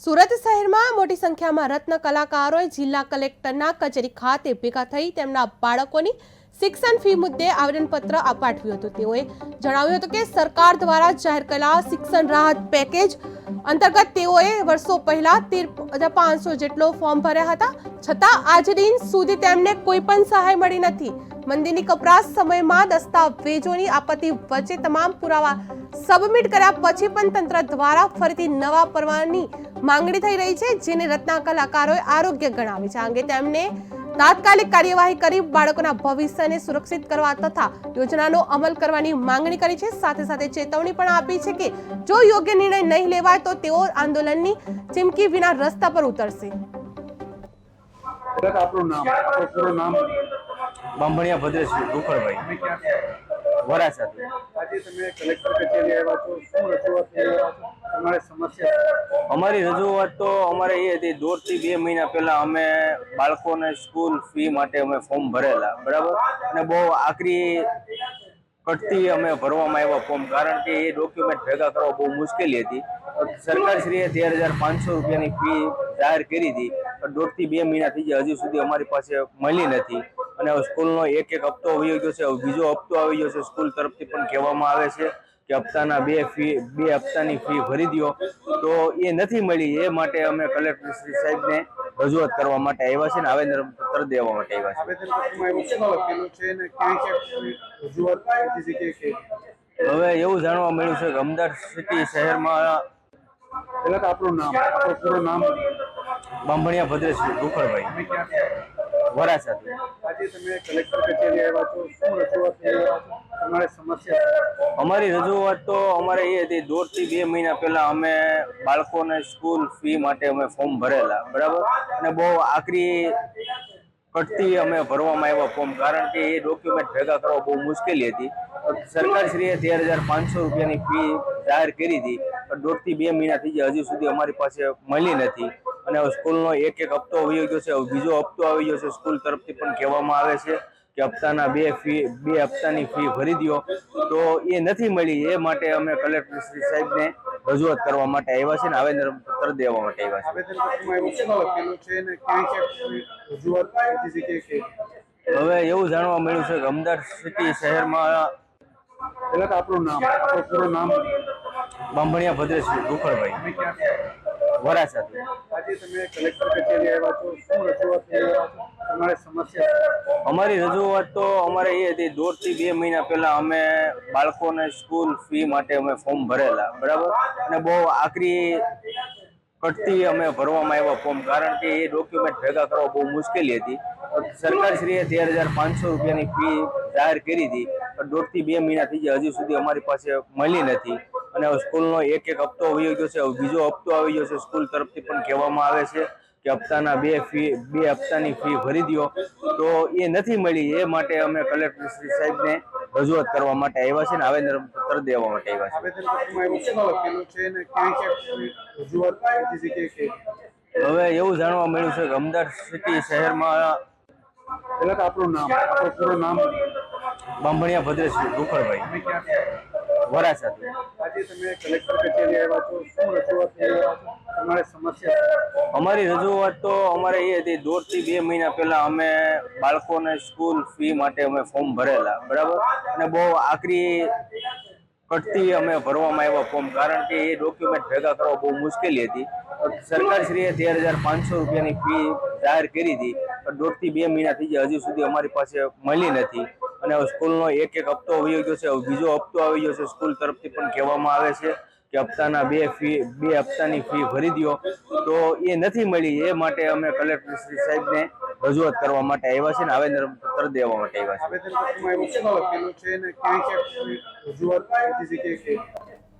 સુરત શહેરમાં મોટી સંખ્યામાં રત્ન કલાકારોએ જિલ્લા કલેક્ટરના કચેરી ખાતે ભેગા થઈ તેમના બાળકોની શિક્ષણ ફી મુદ્દે આવેદનપત્ર પાઠવ્યું હતું. તેઓએ જણાવ્યું હતું કે સરકાર દ્વારા જાહેર કરેલા શિક્ષણ રાહત પેકેજ અંતર્ગત તેઓએ વર્ષો પહેલા તેર હજાર પાંચસો જેટલો ફોર્મ ભર્યા હતા. છતાં આજ દિન સુધી તેમને કોઈ પણ સહાય મળી નથી. મંદિરની કપરાશ સમયમાં દસ્તાવેજોની આપત્તિ વચ્ચે તમામ પુરાવા સબમિટ કર્યા પછી પણ તંત્ર દ્વારા ફરીથી નવા પરવાની માંગણી થઈ રહી છે, જેને રત્ના કલાકારોએ આરોગ્ય ગણાવી છે. આ અંગે તેમને તાત્કાલિક કાર્યવાહી કરી બાળકોના ભવિષ્યને સુરક્ષિત કરવા તથા યોજનાનો અમલ કરવાની માંગણી કરી છે. સાથે સાથે ચેતવણી પણ આપી છે કે જો યોગ્ય નિર્ણય નહીં લેવાય તો તેઓ આંદોલનની ચીમકી વિના રસ્તા પર ઉતરશે. આપણું નામ આપણું નામ બામણિયા ભદ્રેશ ગુખળભાઈ ક્યાં આજે તમે કલેક્ટર કચેરી આવ્યા છો. શું રજૂઆત તમારી સમસ્યા અમારી રજૂઆત તો અમારે એ હતી દોઢથી બે મહિના પહેલા અમે બાળકોને સ્કૂલ ફી માટે અમે ફોર્મ ભરેલા બરાબર? અને બહુ આકરી કટતી અમે ભરવામાં આવ્યા ફોર્મ કારણ કે એ ડોક્યુમેન્ટ ભેગા કરવા બહુ મુશ્કેલી હતી. સરકારશ્રીએ તેર હજાર પાંચસો રૂપિયાની ફી જાહેર કરી હતી પણ દોઢથી બે મહિના થઈ ગયા હજુ સુધી અમારી પાસે મળી નથી. અને સ્કૂલનો એક એક હપ્તો આવી ગયો છે. બીજો હપ્તો આવી ગયો છે સ્કૂલ તરફથી પણ કહેવામાં આવે છે કે હપ્તાના બે ફી બે હપ્તાની ફી ભરી દો તો એ નથી મળી. એ માટે અમે કલેક્ટર શ્રી સાહેબને રજૂઆત કરવા માટે આવ્યા છે ને આવેદન પત્ર દેવા માટે આવ્યા છે. હવે એવું જાણવા મળ્યું છે કે અમદાવાદ સિટી શહેરમાં પહેલાં તો આપણું નામ આપણું પૂરું નામ. બાંભણિયા ભદ્રેશ ગુખળભાઈ તમે ક્યાં છે? વરાછાથી આજે તમે કલેક્ટર કચેરી આવ્યા છો શું રજૂઆત તમારી સમસ્યા અમારી રજૂઆત તો અમારે એ હતી દોઢથી બે મહિના પહેલા અમે બાળકોને સ્કૂલ ફી માટે અમે ફોર્મ ભરેલા બરાબર? અને બહુ આકરી કટતી અમે ભરવામાં આવ્યા ફોર્મ કારણ કે એ ડોક્યુમેન્ટ ભેગા કરવા બહુ મુશ્કેલી હતી. સરકારશ્રીએ તેર હજાર પાંચસો રૂપિયાની ફી જાહેર કરી હતી પણ દોઢથી બે મહિના થઈ ગયા હજુ સુધી અમારી પાસે મળી નથી. અને હવે સ્કૂલનો એક એક હપ્તો આવી ગયો છે. બીજો હપ્તો આવી ગયો છે સ્કૂલ તરફથી પણ કહેવામાં આવે છે કે હપ્તાના બે ફી બે હપ્તાની ફી ભરી દો તો એ નથી મળી. એ માટે અમે કલેક્ટર શ્રી સાહેબને રજૂઆત કરવા માટે આવ્યા છે ને આવેદન પત્ર દેવા માટે આવ્યા છે. હવે એવું જાણવા મળ્યું છે કે અમદાવાદ સિટી શહેરમાં પહેલાં તો આપણું નામ આપણું પૂરું નામ. બાંભણિયા ભદ્રેશ ગુખળભાઈ તમે ક્યાં છે? વરાછાથી અમારી રજૂઆત તો અમારે એ હતી, દોઢથી બે મહિના પહેલા અમે બાળકોને સ્કૂલ ફી માટે અમે ફોર્મ ભરેલા, બરાબર? અને બહુ આકરી કટતી અમે ભરવામાં આવ્યા ફોર્મ, કારણ કે એ ડોક્યુમેન્ટ ભેગા કરવા બહુ મુશ્કેલી હતી. સરકારશ્રીએ તેર હજાર પાંચસો રૂપિયાની ફી જાહેર કરી હતી, પણ દોઢથી બે મહિના થઈ ગયા, હજુ સુધી અમારી પાસે મળી નથી. અને હવે સ્કૂલનો એક એક હપ્તો આવી ગયો છે. બીજો હપ્તો આવી ગયો છે સ્કૂલ તરફથી પણ કહેવામાં આવે છે કે હપ્તાના બે ફી બે હપ્તાની ફી ભરી દો તો એ નથી મળી. એ માટે અમે કલેક્ટર શ્રી સાહેબને રજૂઆત કરવા માટે આવ્યા છે ને આવેદન પત્ર દેવા માટે આવ્યા છે. હવે એવું જાણવા મળ્યું છે કે અમદાવાદ સિટી શહેરમાં પહેલા તો આપણું નામ આપણું પૂરું નામ. બામણિયા ભદ્રેશ છે? વરાછાથી આજે તમે કલેક્ટર કચેરી આવ્યા છો શું રજૂઆત તમારી સમસ્યા અમારી રજૂઆત તો અમારે એ હતી દોઢથી બે મહિના પહેલા અમે બાળકોને સ્કૂલ ફી માટે અમે ફોર્મ ભરેલા બરાબર? અને બહુ આકરી કટતી અમે ભરવામાં આવ્યા ફોર્મ કારણ કે એ ડોક્યુમેન્ટ ભેગા કરવા બહુ મુશ્કેલી હતી. સરકારશ્રીએ તેર હજાર પાંચસો રૂપિયાની ફી જાહેર કરી હતી પણ દોઢથી બે મહિના થઈ ગયા હજુ સુધી અમારી પાસે મળી નથી. અને સ્કૂલનો એક એક હપ્તો આવી ગયો છે. બીજો હપ્તો આવી ગયો છે સ્કૂલ તરફથી પણ કહેવામાં આવે છે કે હપ્તાના બે ફી, બે હપ્તાની ફી ભરી દો તો એ નથી મળી. એ માટે અમે કલેક્ટર શ્રી સાહેબને રજૂઆત કરવા માટે આવ્યા છે ને આવેદન પત્ર દેવા માટે આવ્યા છે.